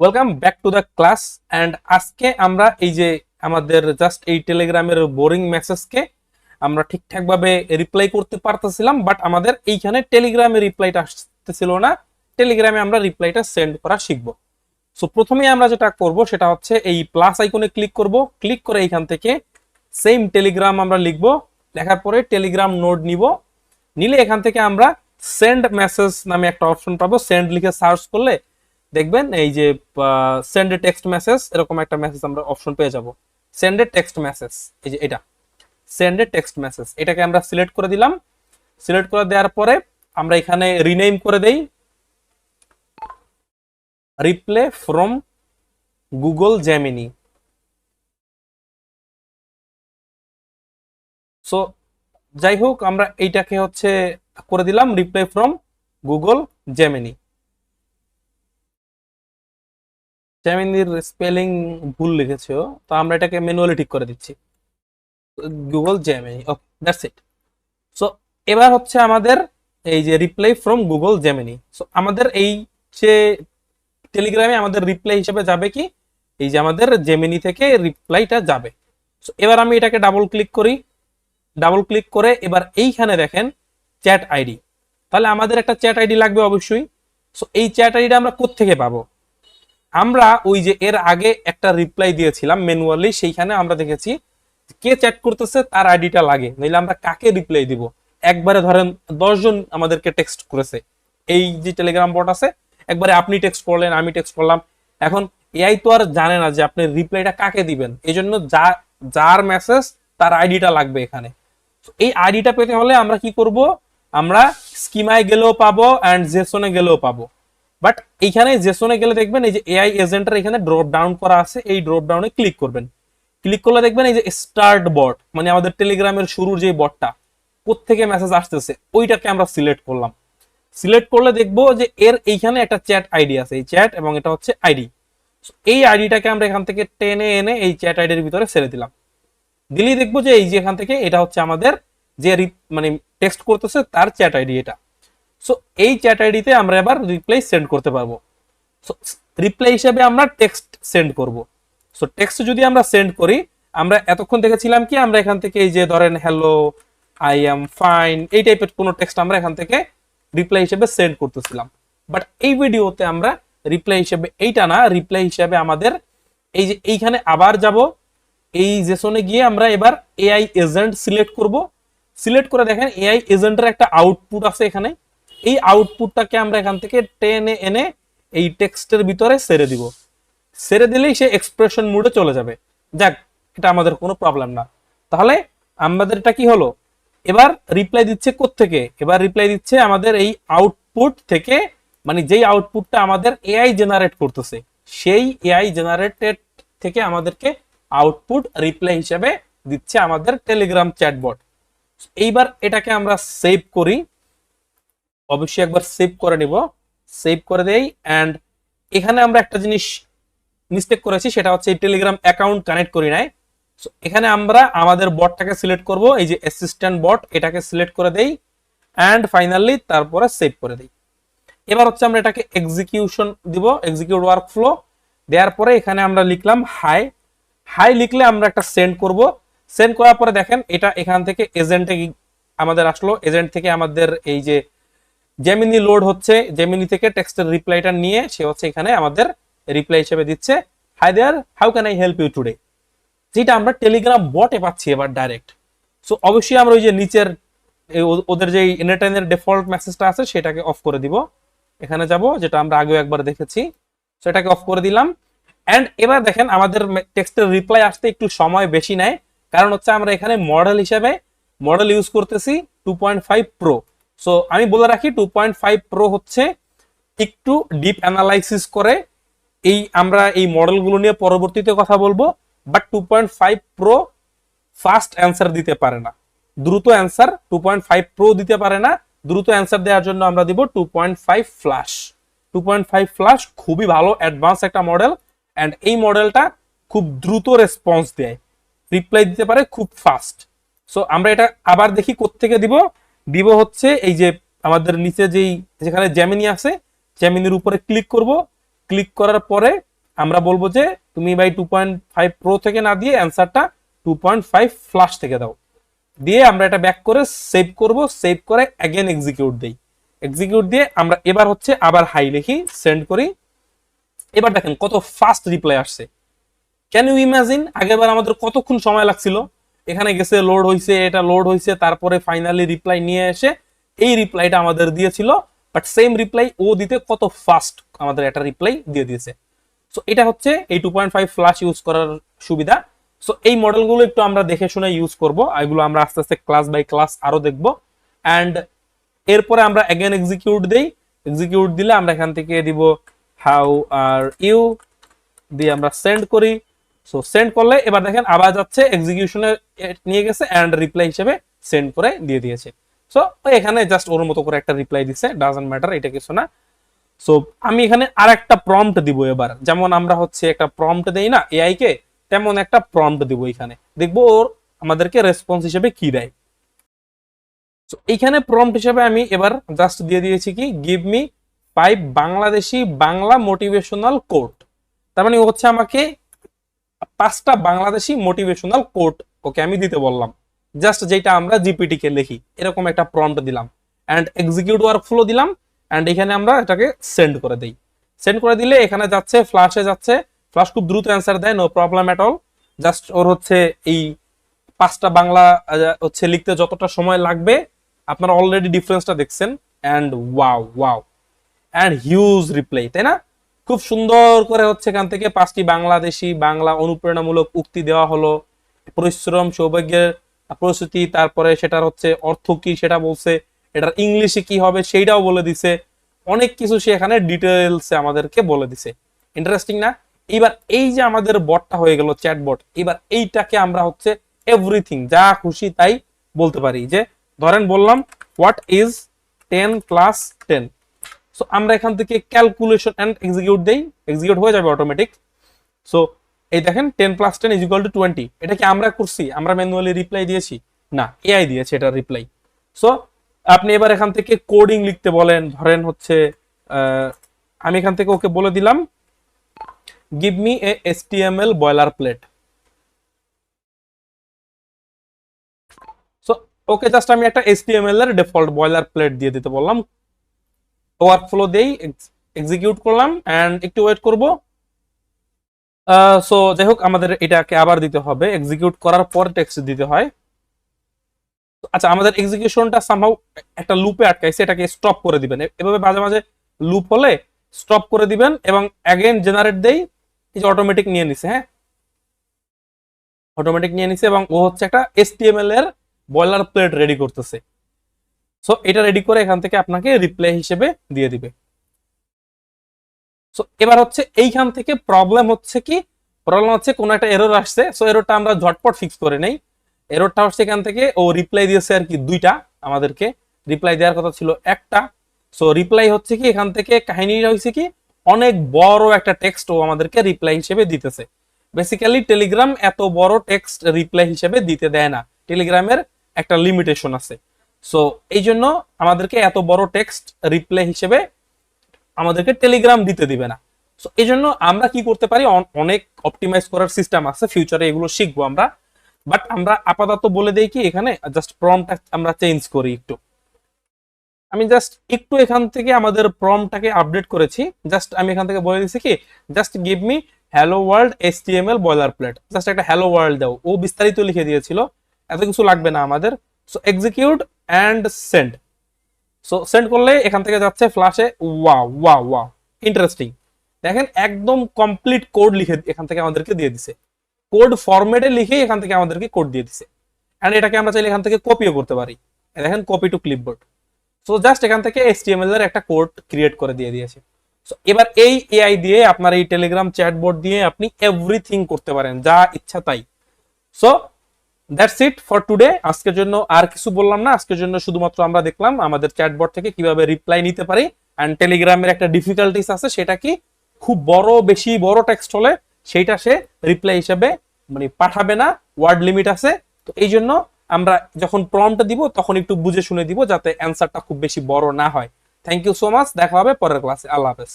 Welcome back to the class and আজকে আমরা এই যে আমাদের জাস্ট এই টেলিগ্রামের বোরিং মেসেজকে আমরা ঠিকঠাকভাবে রিপ্লাই করতে পারতেছিলাম বাট আমাদের এইখানে টেলিগ্রামে রিপ্লাইটা আসতেছিল না। টেলিগ্রামে আমরা রিপ্লাইটা সেন্ড করা শিখব। সো প্রথমে আমরা যেটা করব, সেটা হচ্ছে এই প্লাস আইকনে ক্লিক করব। ক্লিক করে এইখান থেকে সেম টেলিগ্রাম আমরা লিখব। লেখার পরে টেলিগ্রাম নোড নিব। নিলে এখান থেকে আমরা সেন্ড মেসেজ নামে একটা অপশন পাবো। সেন্ড লিখে সার্চ করলে দেখবেন এই যে সেন্ড টেক্সট মেসেজ এরকম একটা মেসেজ আমরা অপশন পেয়ে যাব। সেন্ড টেক্সট মেসেজ এই যে এটা। সেন্ড টেক্সট মেসেজ এটাকে আমরা সিলেক্ট করে দিলাম। সিলেক্ট করে দেওয়ার পরে আমরা এখানে রিনেম করে দেই। Reply from Google Gemini so যাই হোক, আমরা এইটাকে হচ্ছে করে দিলাম রিপ্লাই ফ্রম গুগল জেমিনি জেমিনির স্পেলিং ভুল লিখেছে, তো আমরা এটাকে ম্যানুয়ালি ঠিক করে দিচ্ছি। Google Gemini okay that's it so এবার হচ্ছে আমাদের এই যে reply from Google Gemini so আমাদের এই যে টেলিগ্রামে আমাদের রিপ্লাই হিসেবে যাবে কি? এই যে আমাদের জেমিনি থেকে রিপ্লাইটা যাবে। সো এবার আমি এটাকে ডাবল ক্লিক করি। ডাবল ক্লিক করে এবার এইখানে দেখেন চ্যাট আইডি তাহলে আমাদের একটা চ্যাট আইডি লাগবে অবশ্যই। সো এই চ্যাট আইডিটা আমরা কোত্থেকে পাবো? আমরা ওই যে এর আগে একটা রিপ্লাই দিয়েছিলাম ম্যানুয়ালি সেইখানে আমরা দেখেছি কে চ্যাট করতেছে, তার আইডিটা লাগে। নইলে আমরা কাকে রিপ্লাই দিব? একবারে ধরেন দশজন আমাদেরকে টেক্সট করেছে। এই যে টেলিগ্রাম বট আছে, একবারে আপনি টেক্সট করলেন, আমি টেক্সট করলাম। এখন এআই তো আর জানে না যে আপনি রিপ্লাইটা কাকে দিবেন। এই জন্য যা, যার মেসেজ তার আইডিটা লাগবে এখানে। এই আইডিটা পেতে হলে আমরা কি করব? আমরা স্কিমায় গেলেও পাবো অ্যান্ড জেসনে গেলেও পাবো। বাট এইখানে জেসনে গেলে দেখবেন এই যে এআই এজেন্টের এখানে ড্রপ ডাউন করা আছে, এই ড্রপ ডাউনে ক্লিক করবেন। ক্লিক করলে দেখবেন এই যে স্টার্ট বট মানে আমাদের টেলিগ্রামের শুরুর যে বটটা থেকে মেসেজ আসতেছে, ওইটাকে আমরা সিলেক্ট করলাম। সিলেক্ট করলে দেখব যে এর এইখানে একটা চ্যাট আইডি আছে, এই চ্যাট এবং এটা হচ্ছে আইডি এই আইডিটাকে আমরা এখান থেকে টেনে এনে এই চ্যাট আইডির ভিতরে ছেড়ে দিলাম। দিলেই দেখব যে এই যে এখান থেকে এটা হচ্ছে আমাদের যে মানে টেক্সট করতেছে, তার চ্যাট আইডি এটা। সো এই চ্যাট আইডিতে আমরা এবার রিপ্লাই সেন্ড করতে পারব। সো রিপ্লাই হিসেবে আমরা টেক্সট সেন্ড করব। সো টেক্সট যদি আমরা সেন্ড করি, আমরা এতক্ষণ দেখেছিলাম কি, আমরা এখান থেকে এই যে ধরেন হ্যালো আই এম ফাইন এই টাইপের কোনো টেক্সট আমরা এখান থেকে রিপ্লাই হিসেবে সেন্ড করতেছিলাম। বাট এই ভিডিওতে আমরা রিপ্লাই হিসেবে, এইটা না রিপ্লাই হিসেবে আমাদের এই যে এইখানে আবার যাব, এই জেসনে গিয়ে আমরা এবার এআই এজেন্ট সিলেক্ট করব। সিলেক্ট করে দেখেন এআই এজেন্টের একটা আউটপুট আছে এখানে। এই আউটপুটটাকে আমরা এখান থেকে টেনে এনে এই টেক্সটের ভিতরে সেরে দিব। সেরে দিলেই সে এক্সপ্রেশন মুডে চলে যাবে। যাক, এটা আমাদের কোনো প্রবলেম না। তাহলে আমাদের এটা কি হলো? এবার রিপ্লাই দিচ্ছে থেকে এবার রিপ্লাই দিচ্ছে আমাদের এই আউটপুট থেকে মানে যেই আউটপুটটা আমাদের এআই জেনারেট করতেছে, সেই এআই জেনারেটেড থেকে আমাদেরকে আউটপুট রিপ্লাই হিসেবে দিচ্ছে আমাদের টেলিগ্রাম চ্যাটবট এইবার এটাকে আমরা সেভ করি। অবশ্যই একবার সেভ করে নিব। সেভ করে দেই অ্যান্ড এখানে আমরা একটা জিনিস মিস্টেক করেছি, সেটা হচ্ছে টেলিগ্রাম অ্যাকাউন্ট কানেক্ট করি নাই। এখানে আমরা আমাদের বটটাকে সিলেক্ট করব, এই যে অ্যাসিস্ট্যান্ট বট এটাকে সিলেক্ট করে দেই অ্যান্ড ফাইনালি তারপরে সেভ করে দেই। এবার হচ্ছে আমরা এটাকে এক্সিকিউশন দিব এক্সিকিউট ওয়ার্ক ফ্লো দেওয়ার পরে এখানে আমরা লিখলাম হাই হাই লিখলে আমরা একটা সেন্ড করব। সেন্ড করার পরে দেখেন, এটা এখান থেকে এজেন্টে আমাদের আসলো। এজেন্ট থেকে আমাদের এই যে জেমিনি লোড হচ্ছে জেমিনি থেকে টেক্সটের রিপ্লাইটা নিয়ে সে হচ্ছে এখানে আমাদের রিপ্লাই হিসেবে দিচ্ছে। Hi there how can I help you today যেটা আমরা টেলিগ্রাম বটে পাচ্ছি এবার ডাইরেক্ট সো অবশ্যই আমরা ওই যে নিচের ওদের যে এন্টারটেনের ডিফল্ট মেসেজটা আছে, সেটাকে অফ করে দিব। এখানে যাব, যেটা আমরা আগেও একবার দেখেছি। সেটাকে অফ করে দিলাম। অ্যান্ড এবার দেখেন, আমাদের টেক্সটের রিপ্লাই আসতে একটু সময় বেশি নেয়। কারণ হচ্ছে আমরা এখানে মডেল হিসেবে মডেল ইউজ করতেছি two point five pro so আমি বলে রাখি টু পয়েন্ট ফাইভ প্রো হচ্ছে একটু ডিপ অ্যানালাইসিস করে এই আমরা এই মডেলগুলো নিয়ে পরবর্তীতে কথা বলব but two point five pro fast answer দিতে পারে না। দ্রুত answer two point five pro দিতে পারে না। দ্রুত অ্যান্সার দেওয়ার জন্য আমরা দিব two point five flash two point five flash খুবই ভালো অ্যাডভান্স একটা মডেল অ্যান্ড এই মডেলটা খুব দ্রুত রেসপন্স দেয়। রিপ্লাই দিতে পারে খুব ফাস্ট সো আমরা এটা আবার দেখি কোত্থেকে দিব। দিব হচ্ছে এই যে আমাদের নিচে যেই, যেখানে জ্যামিনি আছে, জ্যামিনির উপরে ক্লিক করব। ক্লিক করার পরে আমরা বলব যে তুমি ভাই টু পয়েন্ট ফাইভ প্রো থেকে না দিয়ে অ্যান্সারটা টু পয়েন্ট ফাইভ ফ্লাশ থেকে দাও। দিয়ে আমরা এটা ব্যাক করে সেভ করব। সেভ করে অ্যাগেন এক্সিকিউট দিই। এক্সিকিউট দিয়ে আমরা এবার হচ্ছে আবার হাই লিখি সেন্ড করি। এবার দেখেন কত ফাস্ট রিপ্লাই আসছে। ক্যান ইউ ইমাজিন আগেরবার আমাদের কতক্ষণ সময় লাগছিল? এখানে গেছে লোড হয়েছে এটা লোড হয়েছে তারপরে ফাইনালি রিপ্লাই নিয়ে এসে এই রিপ্লাইটা আমাদের দিয়েছিল বাট সেম রিপ্লাই ও দিতে কত ফাস্ট আমাদের একটা রিপ্লাই দিয়ে দিয়েছে। সো এটা হচ্ছে এই two point five flash use করার সুবিধা। সো এই মডেলগুলো একটু আমরা দেখে শুনে ইউজ করব, এগুলো আমরা আস্তে আস্তে ক্লাস বাই ক্লাস আরও দেখব। অ্যান্ড এরপরে আমরা অ্যাগেন এক্সিকিউট দেই। এক্সিকিউট দিলে আমরা এখান থেকে দিব হাউ আর ইউ দিয়ে আমরা সেন্ড করি। সো সেন্ড করলে এবার দেখেন আবার যাচ্ছে এক্সিকিউশনে নিয়ে গেছে অ্যান্ড রিপ্লাই হিসেবে সেন্ড করে দিয়ে দিয়েছে। সো এখানে জাস্ট ওর মতো করে একটা রিপ্লাই দিছে ডাজন্ট ম্যাটার এটা কিছু না। সো আমি এখানে আর একটা প্রম্পট দিব এবার। যেমন আমরা হচ্ছে একটা প্রম্পট দেই না এআই কে, তেমন একটা প্রম্পট দিব এখানে। দেখব ওর আমাদেরকে রেসপন্স হিসেবে কি দেয়। তো এইখানে প্রম্পট হিসেবে আমি এবার জাস্ট দিয়ে দিয়েছি কি give me five Bangladeshi Bangla motivational quote তার মানে হচ্ছে আমাকে পাঁচটা বাংলাদেশি মোটিভেশনাল কোট ওকে আমি দিতে বললাম। জাস্ট যেটা আমরা জিপিটি কে লিখি, এরকম একটা প্রম্পট দিলাম। অ্যান্ড এক্সিকিউট ওয়ার্ক ফ্লো দিলাম অ্যান্ড এখানে আমরা এটাকে সেন্ড করে দিই। সেন্ড করে দিলে এখানে যাচ্ছে ফ্লাশে যাচ্ছে ফ্লাশ খুব দ্রুত অ্যান্সার দেয় no problem at all just ওর হচ্ছে এই পাঁচটা বাংলা হচ্ছে লিখতে যতটা সময় লাগবে, আপনারা অলরেডি ডিফারেন্সটা দেখছেন and wow wow and huge reply তাই না? খুব সুন্দর করে হচ্ছে এখান থেকে পাঁচটি বাংলাদেশি বাংলা অনুপ্রেরণামূলক উক্তি দেওয়া হলো। পরিশ্রম, সৌভাগ্যের প্রস্তুতি, তারপরে সেটার হচ্ছে অর্থ কি সেটা বলছে, এটার ইংলিশে কি হবে সেইটাও বলে দিছে। অনেক কিছু সে এখানে ডিটেলসে আমাদেরকে বলে দিছে। ইন্টারেস্টিং না? এবার এই যে আমাদের বটটা হয়ে গেল চ্যাট বট এবার এইটাকে আমরা হচ্ছে এভরিথিং যা খুশি তাই বলতে পারি। যে ধরেন বললাম what is ten plus ten so আমরা এখান থেকে ক্যালকুলেশন অ্যান্ড এক্সিকিউট দেই। এক্সিকিউট হয়ে যাবে অটোমেটিক সো এই দেখেন ten plus ten is equal to twenty এটা কি আমরা করছি? আমরা ম্যানুয়ালি রিপ্লাই দিয়েছি? না এআই দিয়েছে এটা রিপ্লাই সো আপনি এবার এখান থেকে কোডিং লিখতে বলেন। ধরেন হচ্ছে আমি এখান থেকে ওকে বলে দিলাম give me a HTML boilerplate so okay just আমি একটা এসটিএমএল এর ডিফল্ট বয়লার প্লেট দিয়ে দিতে বললাম। ওয়ার্ক ফ্লো দেই এক্সিকিউট করলাম অ্যান্ড একটু ওয়েট করব। সো যাই হোক, আমাদের এটাকে আবার দিতে হবে। এক্সিকিউট করার পর টেক্সট দিতে হয়। আচ্ছা আমাদের এক্সিকিউশনটা সামহাউ একটা লুপে আটকাইছে, এটাকে স্টপ করে দিবেন। এভাবে মাঝে মাঝে লুপ হলে স্টপ করে দিবেন এবং অ্যাগেন জেনারেট দেই, এই যে অটোমেটিক নিয়ে নিছে হ্যাঁ? অটোমেটিক নিয়ে নিছে এবং ও হচ্ছে একটা এসটিএমএল এর বয়লার প্লেট রেডি করতেছে। সো এটা রেডি করে এখান থেকে আপনাকে রিপ্লাই হিসেবে দিয়ে দিবে। সো এবার হচ্ছে এইখান থেকে প্রবলেম হচ্ছে কি? প্রবলেম হচ্ছে কোনো একটা এরর আসছে। সো এররটা আমরা ঝটপট ফিক্স করে নেই। এররটা হচ্ছে এখান থেকে, ও রিপ্লাই দিয়েছে আর কি দুইটা আমাদেরকে। রিপ্লাই দেওয়ার কথা ছিল একটা। সো রিপ্লাই হচ্ছে কি, এখান থেকে কাহিনীটা হয়েছে কি, অনেক বড় একটা টেক্সট ও আমাদেরকে রিপ্লাই হিসেবে দিতেছে। বেসিক্যালি টেলিগ্রাম এত বড় টেক্সট রিপ্লাই হিসেবে দিতে দেয় না। টেলিগ্রামের একটা লিমিটেশন আছে। সো এই জন্য আমাদেরকে এত বড় টেক্সট রিপ্লে হিসেবে আমাদেরকে টেলিগ্রাম দিতে দিবে না। সো এই জন্য আমরা কি করতে পারি? অনেক অপটিমাইজ করার সিস্টেম আছে ফিউচারে এগুলো শিখব আমরা। বাট আমরা আপাতত বলে দেই কি, এখানে জাস্ট প্রমটা আমরা চেঞ্জ করি একটু। আমি জাস্ট একটু এখান থেকে আমাদের প্রমটাকে আপডেট করেছি। জাস্ট আমি এখান থেকে বলে দিচ্ছি কি just give me hello world H T M L boilerplate just একটা হ্যালো ওয়ার্ল্ড দাও। ও বিস্তারিত লিখে দিয়েছিল। এত কিছু লাগবে না আমাদের। So execute and send so send করলে এখান থেকে যাচ্ছে ফ্লাশে ওয়া ওয়া ওয়া ইন্টারেস্টিং দেখেন একদম কমপ্লিট কোড লিখে এখান থেকে আমাদেরকে দিয়ে দিছে। কোড ফরম্যাটে লিখে এখান থেকে আমাদেরকে কোড দিয়ে দিছে। এন্ড এটাকে আমরা চাইলে এখান থেকে কপিও করতে পারি। দেখেন copy to clipboard so just এখান থেকে HTML এর একটা কোড ক্রিয়েট করে দিয়ে দিয়েছে। সো এবার এই এআই দিয়ে আপনার এই টেলিগ্রাম চ্যাটবোর্ড দিয়ে আপনি এভরিথিং করতে পারেন, যা ইচ্ছা তাই। So that's it for today আজকের জন্য আর কিছু বললাম না। আজকের জন্য শুধুমাত্র আমরা দেখলাম আমাদের চ্যাটবট থেকে কীভাবে রিপ্লাই নিতে পারি। অ্যান্ড টেলিগ্রামের একটা ডিফিকাল্টিস আছে, সেটা কি? খুব বড়, বেশি বড় টেক্সট হলে সেইটা সে রিপ্লাই হিসাবে মানে পাঠাবে না। ওয়ার্ড লিমিট আছে। তো এই জন্য আমরা যখন প্রম্পট দিব, তখন একটু বুঝে শুনে দিব যাতে অ্যান্সারটা খুব বেশি বড় না হয়। থ্যাংক ইউ সো মাচ দেখা হবে পরের ক্লাসে আল্লাহ হাফেজ।